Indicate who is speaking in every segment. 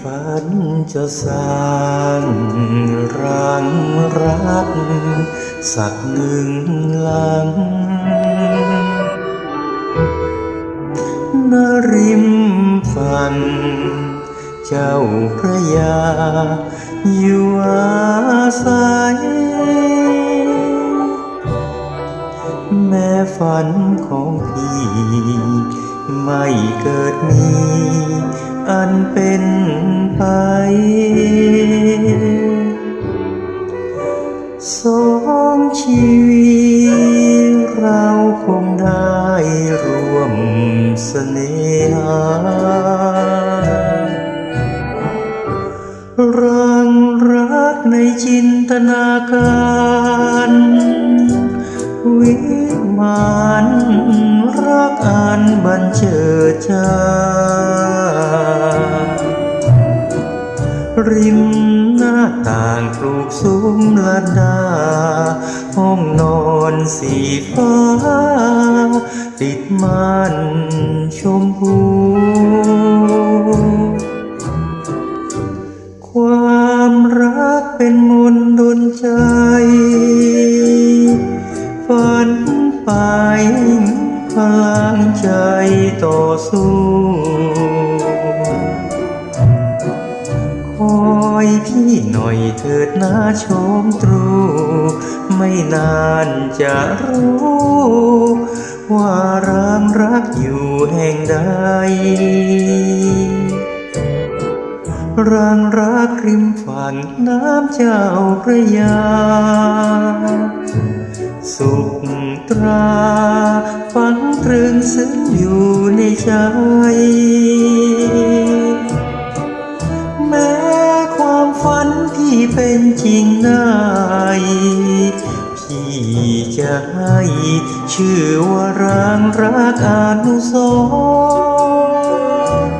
Speaker 1: ฝันจะสร้างรังรักสักหนึ่งหลังณริมฝั่งเจ้าพระยา อยู่อาศัย แม้ฝันของพี่ ไม่เกิดมี อันเป็นไปสองชีวิตเราคงได้รวมเสน่หารังรักในจินตนาการ นบันเจิดจ้าริมหน้าต่างปลูกซุ้มละดา ห้องนอนสีฟ้า ติดม่านชมพูความรักเป็นมนต์ดนใจ ใจต่อสู้ คอยพี่หน่อยเถิดนะชมตรู ไม่นานจะรู้ ว่ารังรักอยู่แห่งใดรังรักริมฝั่งน้ำเจ้าพระยา สุขตราฝังตรึงซึ้งอยู่ในใจ แม้ความฝันที่เป็นจริงได้พี่จะให้ชื่อว่ารังรักอนุสร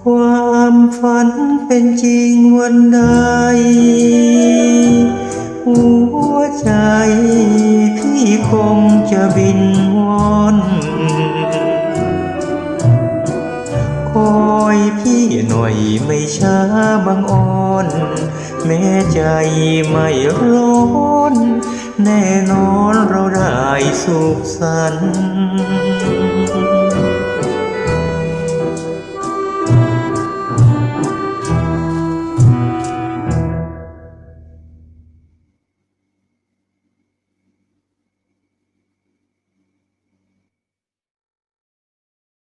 Speaker 1: ความฝันเป็นจริงวันใด หัวใจพี่คงจะบินวอนคอยพี่หน่อยไม่ช้าบางอ่อน แม้ใจไม่ร้อน แน่นอนเราได้สุขสันต์